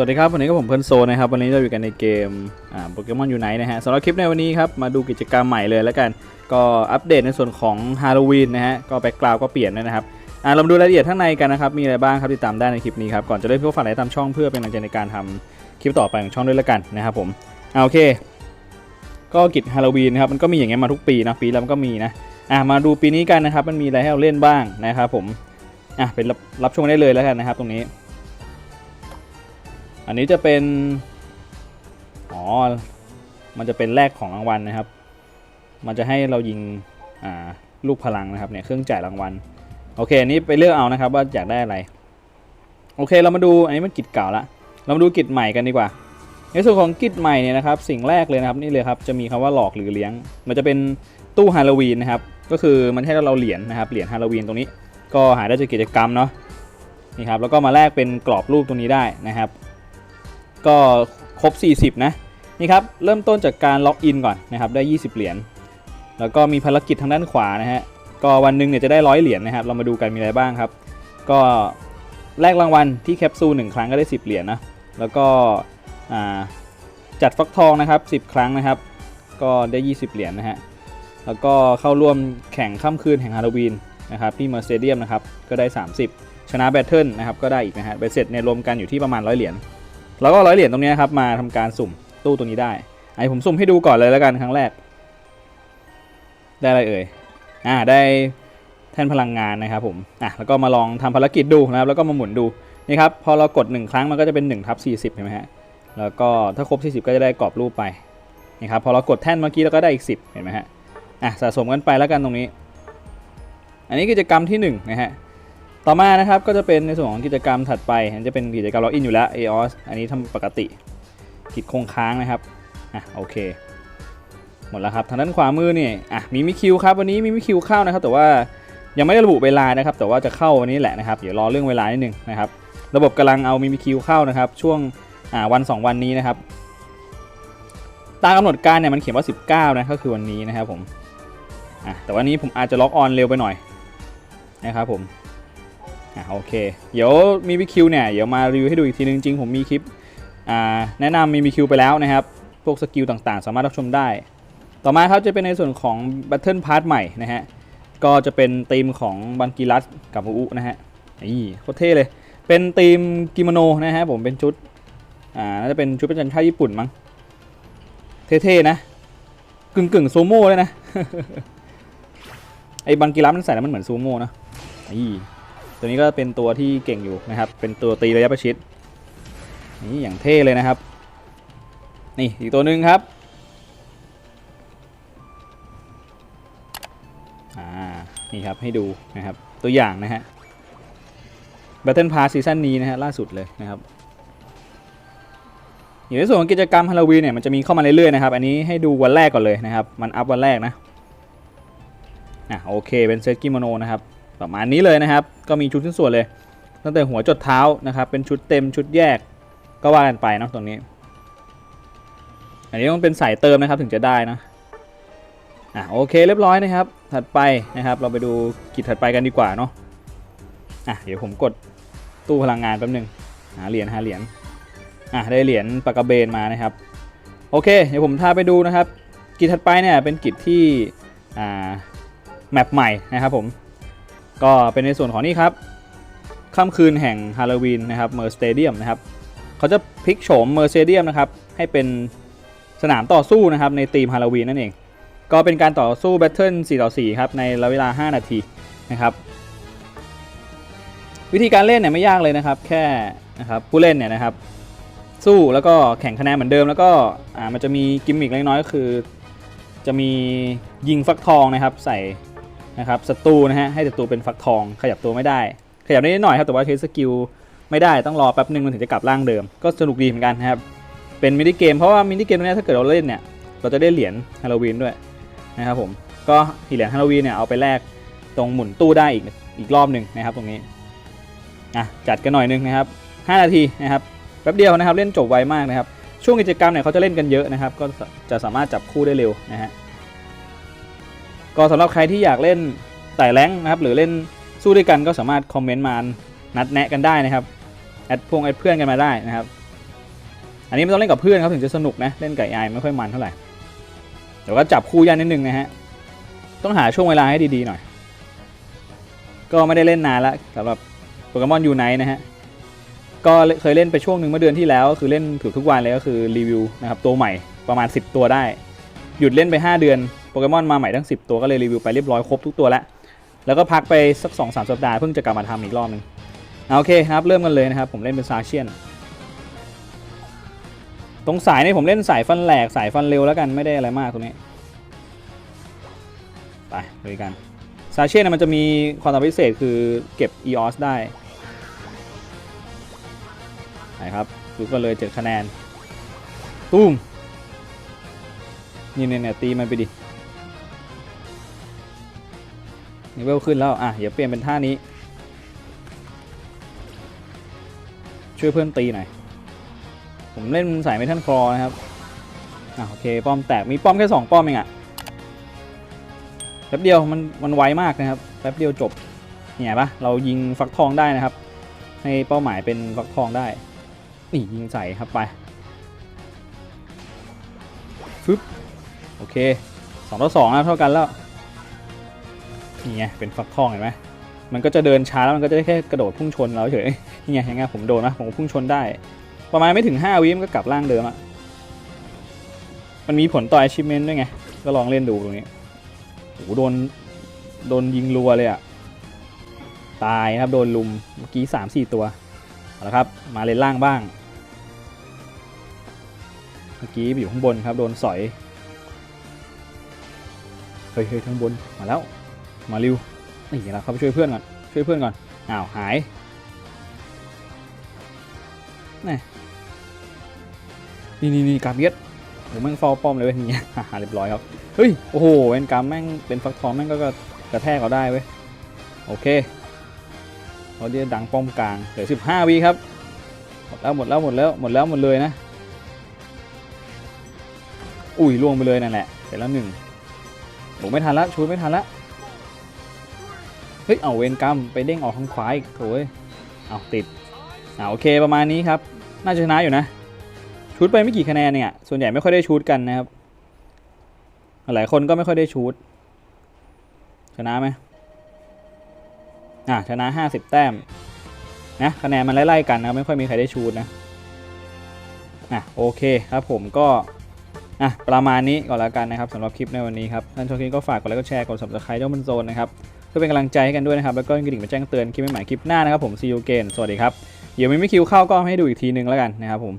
วัสดีครับวันนี้ก็ผมเพิ่นโซนะครับวันนี้เราอยู่กันในเกมโปเกมอนยูไนท์นะฮะสำหรับคลิปในวันนี้ครับมาดูกิจกรรมใหม่เลยแล้วกัน ก็อัปเดตในส่วนของฮาโลวีนนะฮะก็แบ็กกราวก็เปลี่ยนนะครับอ่าเรามาดูรายละเอียดข้างในกันนะครับมีอะไรบ้างครับติดตามได้ในคลิปนี้ครับก่อนจะเริ่มเพื่อฝากไลค์ตามช่องเพื่อเป็นกำลังใจในการทำคลิปต่อไปของช่องด้วยแล้วกันนะครับผมอ่าโอเค ก็กิจฮาโลวีนนะครับมันก็มีอย่างเงี้ยมาทุกปีนะปีแล้วมันก็มีนะอ่ามาดูปีนี้กันนะครับมันมีอะไรให้เราเล่นบ้างนะครับผมอะเป็นรับรับชมได้เลยแล้วกันนะครับตรงนี้ อันนี้จะเป็น อ๋อ มันจะเป็นแรกของรางวัลนะครับ มันจะให้เรายิงอ่าลูกพลังนะครับเนี่ยเครื่องจ่ายรางวัล โอเคอันนี้ไปเลือกเอานะครับว่าอยากได้อะไร โอเคเรามาดูอันนี้มันกิจเก่าละ เรามาดูกิจใหม่กันดีกว่า ในส่วนของกิจใหม่เนี่ยนะครับ สิ่งแรกเลยนะครับนี่เลยครับจะมีคำว่าหลอกหรือเลี้ยง มันจะเป็นตู้ฮาโลวีนนะครับ ก็คือมันให้เราเหรียญนะครับเหรียญฮาโลวีนตรงนี้ ก็หาได้จากกิจกรรมเนาะนี่ครับแล้วก็มาแลกเป็นกรอบรูปตรงนี้ได้นะครับ ก็ครบ 40 นะ นี่ครับ เริ่มต้นจากการล็อกอินก่อนนะครับ ได้ 20 เหรียญ แล้วก็มีภารกิจทางด้านขวานะฮะ ก็วันหนึ่งเนี่ยจะได้ร้อยเหรียญนะครับ เรามาดูกันมีอะไรบ้างครับ ก็แลกรางวัลที่แคปซูล1ครั้งก็ได้ 10 เหรียญนะ แล้วก็จัดฟักทองนะครับ 10 ครั้งนะครับ ก็ได้ 20 เหรียญนะฮะ แล้วก็เข้าร่วมแข่งค่ำคืนแห่งฮาโลวีนนะครับที่เมอร์เซเดียมนะครับ ก็ได้ 30 ชนะแบทเทิลนะครับ ก็ได้อีกนะฮะเบสเสร็จเนี่ยรวมกันอยู่ที่ประมาณร้อยเหรียญ แล้วก็ร้อยเหรียญตรงนี้ครับมาทำการสุ่มตู้ตัวนี้ได้ไอผมสุ่มให้ดูก่อนเลยแล้วกันครั้งแรก ได้อะไรเอ่ยอ่าได้แท่นพลังงานนะครับผมอะแล้วก็มาลองทำภารกิจดูนะครับแล้วก็มาหมุนดูนี่ครับพอเรากด 1 ครั้งมันก็จะเป็น1ทับ40เห็นไหมฮะแล้วก็ถ้าครบ 40 ก็จะได้กรอบรูปไปนี่ครับพอเรากดแท่นเมื่อกี้เราก็ได้อีก 10 เห็นไหมฮะอะสะสมกันไปแล้วกันตรงนี้ อันนี้กิจกรรมที่1นะฮะ ต่อมานะครับก็จะเป็นในส่วนของกิจกรรมถัดไปอันจะเป็นกิจกรรมล็อกอินอยู่แล้ว EOS อันนี้ทำปกติกิจคงค้างนะครับอะโอเคหมดแล้วครับทางด้านขวามือนี่อะมีมิคิวครับวันนี้มีมิคิวเข้านะครับ แต่ว่ายังไม่ได้ระบุเวลานะครับ แต่ว่าจะเข้าวันนี้แหละนะครับเดี๋ยวรอเรื่องเวลานิดนึงนะครับระบบกำลังเอามีมิคิวเข้านะครับ ช่วงอ่าวัน 2 วันนี้นะครับตามกำหนดการเนี่ยมันเขียนว่า 19 นะก็คือวันนี้นะครับผมอะแต่วันนี้ผมอาจจะล็อกออนเร็วไปหน่อยนะครับผม อะโอเค เดี๋ยวมีวิคิวเนี่ยเดี๋ยวมารีวิวให้ดูอีกทีนึงจริงผมมีคลิปอ่าแนะนำมีวิคิวไปแล้วนะครับ พวกสกิลต่างๆ สามารถรับชมได้ ต่อมาครับจะเป็นในส่วนของ Battle Pass ใหม่นะฮะก็จะเป็นธีมของบังกีรัสกับอุนะฮะนี่โคตรเท่เลย เป็นธีมกิโมโนนะฮะผมเป็นชุดอ่าน่าจะเป็นชุดประจำชาติญี่ปุ่นมั้งเท่ๆนะกึ่งๆซูโม่เลยนะไอ้บังกีรัสมันใส่แล้วมันเหมือนซูโม่นะนี่ ตัวนี้ก็เป็นตัวที่เก่งอยู่นะครับ เป็นตัวตีระยะประชิด นี่อย่างเท่เลยนะครับ นี่อีกตัวหนึ่งครับอ่านี่ครับให้ดูนะครับตัวอย่างนะฮะ Battle Pass ซีซั่นนี้นะฮะล่าสุดเลยนะครับอยู่ในส่วนของกิจกรรมฮาโลวีนเนี่ยมันจะมีเข้ามาเรื่อยๆนะครับ อันนี้ให้ดูวันแรกก่อนเลยนะครับ มันอัพวันแรกนะอะโอเคเป็นเซตกิโมโนนะครับ ประมาณนี้เลยนะครับ ก็มีชุดชิ้นส่วนเลย ตั้งแต่หัวจดเท้านะครับ เป็นชุดเต็มชุดแยกก็ว่ากันไปเนาะตรงนี้ อันนี้ต้องเป็นสายเติมนะครับถึงจะได้นะอะโอเคเรียบร้อยนะครับ ถัดไปนะครับ เราไปดูกิจถัดไปกันดีกว่าเนาะอะเดี๋ยวผมกดตู้พลังงานแป๊บนึงหาเหรียญหาเหรียญอะได้เหรียญปากกาเบนมานะครับ โอเค เดี๋ยวผมพาไปดูนะครับ กิจถัดไปเนี่ยเป็นกิจที่อ่าแมปใหม่นะครับผม ก็เป็นในส่วนของนี่ครับค่ำคืนแห่งฮาโลวีนนะครับเมอร์สเตเดียมนะครับเขาจะพลิกโฉมเมอร์สเตเดียมนะครับให้เป็นสนามต่อสู้นะครับในทีมฮาโลวีนนั่นเอง ก็เป็นการต่อสู้แบทเทิล4ต่อ4ครับในระยะเวลา 5 นาทีนะครับวิธีการเล่นเนี่ยไม่ยากเลยนะครับ แค่นะครับผู้เล่นเนี่ยนะครับสู้แล้วก็แข่งคะแนนเหมือนเดิมแล้วก็อ่ามันจะมีกิมมิคเล็กน้อยก็คือ จะมียิงฟักทองนะครับ ใส่ นะครับศัตรูนะฮะให้ศัตรูเป็นฟักทองขยับตัวไม่ได้ ขยับได้นิดหน่อยครับแต่ว่าใช้สกิลไม่ได้ต้องรอแป๊บหนึ่งมันถึงจะกลับร่างเดิม ก็สนุกดีเหมือนกันนะครับเป็นมินิเกมเพราะว่ามินิเกมตรงนี้ถ้าเกิดเราเล่นเนี่ยเราจะได้เหรียญฮาโลวีนด้วยนะครับผมก็เหรียญฮาโลวีนเนี่ยเอาไปแลกตรงหมุนตู้ได้อีกอีกรอบหนึ่งนะครับตรงนี้อะจัดกันหน่อยหนึงนะครับ 5 นาทีนะครับแป๊บเดียวนะครับเล่นจบไวมากนะครับช่วงกิจกรรมเนี่ยเขาจะเล่นกันเยอะนะครับ ก็จะสามารถจับคู่ได้เร็วนะฮะ ก็สำหรับใครที่อยากเล่นไต่แรงนะครับหรือเล่นสู้ด้วยกันก็สามารถคอมเมนต์มานัดแนะกันได้นะครับแอดพวงแอดเพื่อนกันมาได้นะครับ อันนี้ไม่ต้องเล่นกับเพื่อนครับถึงจะสนุกนะเล่นกับไอไม่ค่อยมันเท่าไหร่แต่ว่าจับคู่ยากนิดนึงนะฮะต้องหาช่วงเวลาให้ดีๆหน่อย ก็ไม่ได้เล่นนานล้วสำหรับโปเกมอนยูไนนะฮะก็เคยเล่นไปช่วงหนึ่งเมื่อเดือนที่แล้วก็คือเล่นเกือบทุกวันเลยก็คือรีวิวนะครับตัวใหม่ประมาณ 10 ตัวได้ หยุดเล่นไป 5 เดือน เกมอนมาใหม่ทั้ง 10 ตัวก็เลยรีวิวไปเรียบร้อยครบทุกตัวแล้ว แล้วก็พักไปสัก2-3สสัปดาห์เพิ่งจะกลับมาทำอีกรอบหนึงโอเคครับเริ่มกันเลยนะครับ ผมเล่นเป็นซาเชียน ตรงสายนี่ผมเล่นสายฟันแหลกสายฟันเร็วแล้วกันไม่ได้อะไรมากตรงนี้ ไปเลยกันซาเช่เนี่ยมันจะมีความสามารถพิเศษคือเก็บ EOS ได้ไปครับดูกันเลย7คะแนน ตุ้มนี่เนี่ยเนี่ยตีมันไปดิ นี่เวลขึ้นแล้ว อะ เดี๋ยวเปลี่ยนเป็นท่านี้ ช่วยเพื่อนตีหน่อย ผมเล่นสายเมทัลคลอนะครับ อะ โอเค ป้อมแตก มีป้อมแค่ 2 ป้อมเองอะแป๊บเดียวมันมันไวมากนะครับ แป๊บเดียวจบเนี่ยปะเรายิงฟักทองได้นะครับ ให้เป้าหมายเป็นฟักทองได้ นี่ยิงใส่ครับไปฟึบโอเคสองต่อสองนะเท่ากันแล้ว นี่ไงเป็นฟักทองเห็นไหมมันก็จะเดินช้าแล้วมันก็จะได้แค่กระโดดพุ่งชนเราเฉยนี่ไงยังไงผมโดนนะผมพุ่งชนได้ ประมาณไม่ถึง 5 วิมันก็กลับร่างเดิมอะมันมีผลต่อ achievement ด้วยไง ก็ลองเล่นดูตรงนี้โอ้โหโดนโดนยิงรัวเลยอะตายครับโดนลุมเมื่อกี้3-4ตัวเอาละครับมาเลนล่างบ้าง เมื่อกี้อยู่ข้างบนครับโดนสอยเฮ้ยเฮ้ยข้างบนมาแล้ว มาริวนี่เราเข้าไปช่วยเพื่อนก่อน ช่วยเพื่อนก่อน อ้าว หายนี่นี่นี่กาเบียดโหแม่งฟอลป้อมเลยเว้ยนี่ฮ่าเรียบร้อยครับ เฮ้ย โอ้โหเอ็นกามแม่งเป็นฟักทองแม่งก็กระแทกเราได้เว้ย โอเคเขาจะดังป้อมกลางเหลือ15วิครับ หมดแล้วหมดแล้วหมดแล้วหมดแล้วหมดเลยนะ อุ้ยล่วงไปเลยนั่นแหละ เสร็จแล้วหนึ่งโอ้ไม่ทันละชูไม่ทันละ เฮ้ย เอาเวนกรรมไปเด้งออกทางขวาอีกโอ้ยเอาติดอ่าโอเคประมาณนี้ครับ น่าจะชนะอยู่นะชูดไปไม่กี่คะแนนเนี่ย ส่วนใหญ่ไม่ค่อยได้ชูดกันนะครับ หลายคนก็ไม่ค่อยได้ชูดชนะไหมอะชนะ 50 แต้มนะคะแนนมันไล่ๆกันนะไม่ค่อยมีใครได้ชูดนะอะโอเคครับผมก็อะประมาณนี้ก่อนแล้วกันนะครับสำหรับคลิปในวันนี้ครับท่านชอบคลิปก็ฝากกดไลค์กดแชร์กด subscribe เจ้ามันโซนนะครับ อเป็นกำลังใจให้กันด้วยนะครับ แล้วก็กระดิ่งมาแจ้งเตือนคลิปใหม่ๆคลิปหน้านะครับผมซีอูเกนสวัสดีครับเดี๋ยวมีไม่คิวเข้าก็ให้ดูอีกทีนึงแล้วกันนะครับผม